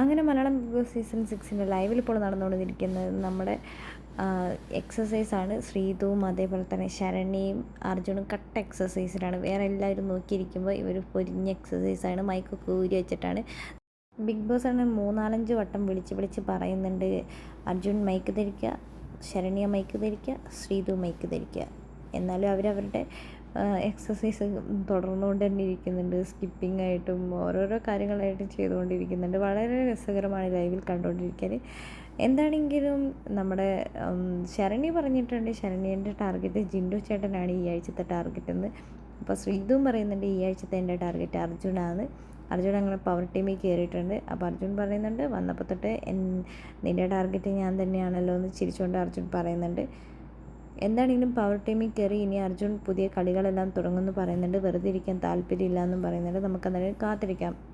അങ്ങനെ Malayalam big boss season സിക്സിന്റെ ലൈവിൽ ഇപ്പോൾ നടന്നുകൊണ്ടിരിക്കുന്നത് നമ്മുടെ എക്സസൈസാണ് ശ്രീതുവും അതേപോലെ തന്നെ ശരണ്യയും അർജുനും കട്ട എക്സസൈസിലാണ് വേറെ എല്ലാവരും നോക്കിയിരിക്കുമ്പോൾ ഇവർ പൊരിഞ്ഞ എക്സസൈസാണ് മൈക്കൊക്കെ കൂരി വെച്ചിട്ടാണ്. ബിഗ് ബോസ് ആണ് മൂന്നാലഞ്ച് വട്ടം വിളിച്ച് വിളിച്ച് പറയുന്നുണ്ട്. അർജുൻ മൈക്ക് ധരിക്കുക ശരണ്യ മൈക്ക് ധരിക്കുക ശ്രീതു മൈക്ക് ധരിക്കുക എന്നാലും അവരവരുടെ എക്സസൈസ് തുടർന്നുകൊണ്ട് തന്നെ ഇരിക്കുന്നുണ്ട്. സ്കിപ്പിംഗ് ആയിട്ടും ഓരോരോ കാര്യങ്ങളായിട്ടും ചെയ്തുകൊണ്ടിരിക്കുന്നുണ്ട്. വളരെ രസകരമാണ് ലൈവിൽ കണ്ടുകൊണ്ടിരിക്കാൻ. എന്താണെങ്കിലും നമ്മുടെ ശരണി പറഞ്ഞിട്ടുണ്ട്. ശരണ്യന്റെ ടാർഗറ്റ് ജിൻഡു ചേട്ടനാണ് ഈ ആഴ്ചത്തെ ടാർഗറ്റ് എന്ന്. അപ്പോൾ ശ്രീതും പറയുന്നുണ്ട് ഈ ആഴ്ചത്തെ എന്റെ ടാർഗറ്റ് അർജുനാണ്. അർജുൻ അങ്ങനെ പവർ ടീമിൽ കയറിയിട്ടുണ്ട്. അപ്പോൾ അർജുൻ പറയുന്നുണ്ട് വന്നപ്പോൾ തൊട്ട് നിന്റെ ടാർഗറ്റ് ഞാൻ തന്നെയാണല്ലോ എന്ന് ചിരിച്ചുകൊണ്ട് അർജുൻ പറയുന്നുണ്ട്. എന്താണെങ്കിലും പവർ ടീമിൽ കയറി ഇനി അർജുൻ പുതിയ കളികളെല്ലാം തുടങ്ങുമെന്ന് പറയുന്നുണ്ട്. വെറുതെ ഇരിക്കാൻ താല്പര്യമില്ല എന്നും പറയുന്നുണ്ട്. നമുക്ക് അന്നേരം കാത്തിരിക്കാം.